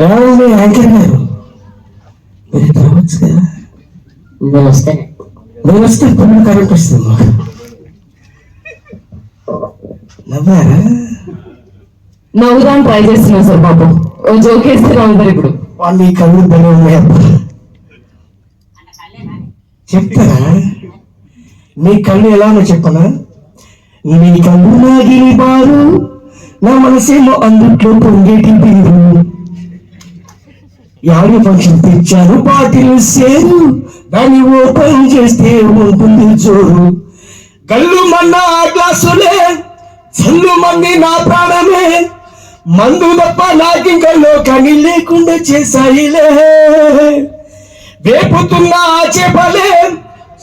ఏమండి యాంకర్ గారు? మీరు రావచ్చు కదా? నేను వస్తాను నేను వస్తే పన్ను కరెంట్ వస్తుంది మాకు. నవ్వారా? నవ్వుదాన్ని ట్రై చేస్తున్నా సార్ బాబు. ఓ జోక్ వేస్తే నవ్వుతారు ఇప్పుడు. వాళ్ళు ఈ కళ్ళు బలం ఉన్నాయప్ప చెప్తారా? నీ కళ్ళు ఎలానో చెప్పనా? నీ కళ్ళు నాగిని బారు నా మనసేమో అందుట్లో పొంగేటి బిందు యాడి ఫంక్షన్ తెచ్చాను బాటిల్ సేరు. దాన్ని ఓపెన్ చేస్తే ఉంటుంది చూడు గల్లు మన్న ఆ గ్లాసులే చల్లు మంది నా ప్రాణమే. మందు తప్ప నాకింకల్లో కని లేకుండా చేశాయిలే. వేపుతున్న ఆ చేపలే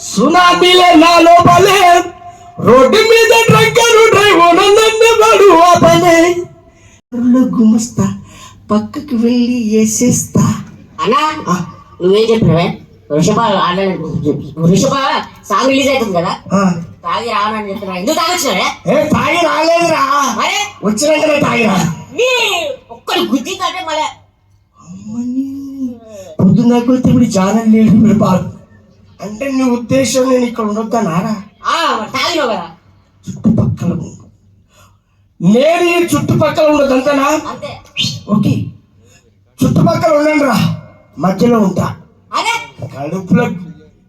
సునామీలే నా లోపలే. రోడ్డు మీద డ్రంకరు డ్రైవర్ నన్ను వాడు ఆపలే. గుమస్తా పక్కకి వెళ్ళి వేసేస్తా. అన్నా? నువ్వేం చెప్పినవే? వృషభ వృషభ సాంగ్ రిలీజ్ అవుతుంది కదా? ఆ, తాగి రావని చెప్తున్నా. ఎందుకు తాగొచ్చినవే తాగి రాలేదురా. మరే? వచ్చినాకనే తాగిరా ఒక్కడి గుద్ది కంటే మళ్ళీ. పొద్దున్న కొడితే ఇప్పుడు లేదు ఇప్పుడు బాగు అంటే నీ ఉద్దేశం నేను ఇక్కడ ఉండొద్దా నారా? ఆ, మరి తాగినావు కదా. చుట్టుపక్కల. నేను ఈ చుట్టుపక్కల ఉండదు అంతనా అంతే. ఓకే. చుట్టుపక్కల ఉండండి రా. మధ్యలో ఉంటా. కడుపులో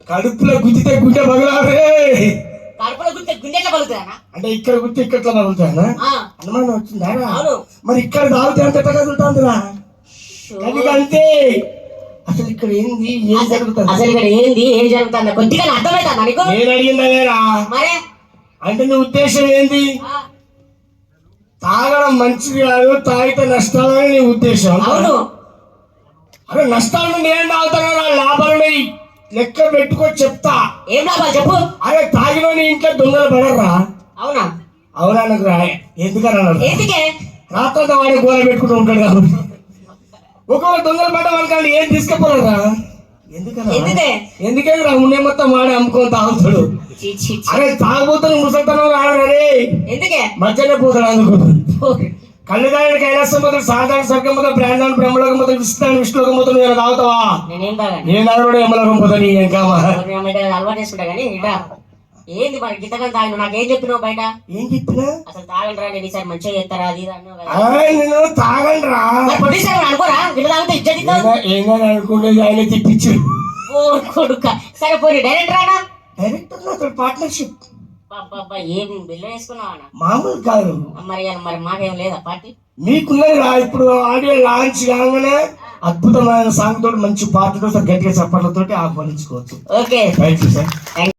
కడుపులో గుద్దితే గుండె పగలారే అంటే ఇక్కడ గుర్తు ఇక్కడ పగులుతానా ఆ, అనుమానం వచ్చిందా. మరి ఇక్కడ తాగితే అంత కదులుతుందిరా అది అంతే అసలు ఇక్కడ ఏంది? ఏం జరుగుతుంది? అసలు ఇక్కడ ఏంది? ఏం జరుగుతుంది? కొద్దిగా అర్థమవుతుందా నీకు? నేను అడిగిందనేరా మరే. అంటే నీ ఉద్దేశం ఏంది? తాగడం మంచిది కాదు తాగితే నష్టాలని నీ ఉద్దేశం. అవును. అరే నష్టాలు నేను తాగుతాను నా లాభాలని లెక్క పెట్టుకొని చెప్తా. ఏం లాభాలు చెప్పు. అరే తాగిన నీ ఇంట్లో దొంగలు పడరా అవునా? అవునా నాకు రా ఎందుకని అన్నాడు ఎందుకే? రాత్రంతా వాడి గోల పెట్టుకుంటూ ఉంటాడు కాబట్టి ఒకవేళ దొంగలు పడ్డ వాళ్ళకి ఏం తీసుకుపోరా ఎందుకన్నా ఎందుకే? రా? ఉండే మొత్తం వాడి అమ్ముకొని తాగుతాడు. అరే తాగుబోతున్న ముసల్తనం రాడు రే. ఎందుకే? మధ్యలో పోతాడు అందుకు. తాగిన కైలాసం మొదలు సాధారణ స్వర్గం మొదలు బ్రాహ్మణ బ్రహ్మలోకం మొదలు విష్ణు విష్ణులోకం మొదలు నువ్వు తాగుతావా? నేనేం తాగుడు ఏమలోకం పోతా నీ ఏం బయట అలవాటు చేసుకుంటా కానీ ఏంది మరి గింతకం తాగిన నాకేం చెప్పినావు బయట? ఏం చెప్పినా అసలు తాగండి రా నేను ఈసారి మంచిగా చేస్తారా అది నేను తాగండి రా ప్రొడ్యూసర్ అనుకోరా? వీళ్ళు తాగితే ఇజ్జత్ ఏమైనా అనుకునేది ఆయన తెప్పించారు ఓ కొడుక. సరే పోనీ డైరెక్టర్ రానా డైరెక్టర్ పార్ట్నర్షిప్ ఏం బిల్ల వేసుకున్నావా మామూలు కాదు. మరి మరి మాకేం లేదా పార్టీ? మీకున్నది రా ఇప్పుడు ఆడియో లాంచ్ కాగానే అద్భుతమైన సాంగ్ తోటి మంచి పాటతో గట్టిగా చప్పట్లతోటి ఆహ్వానించుకోవచ్చు. ఓకే. Thank you sir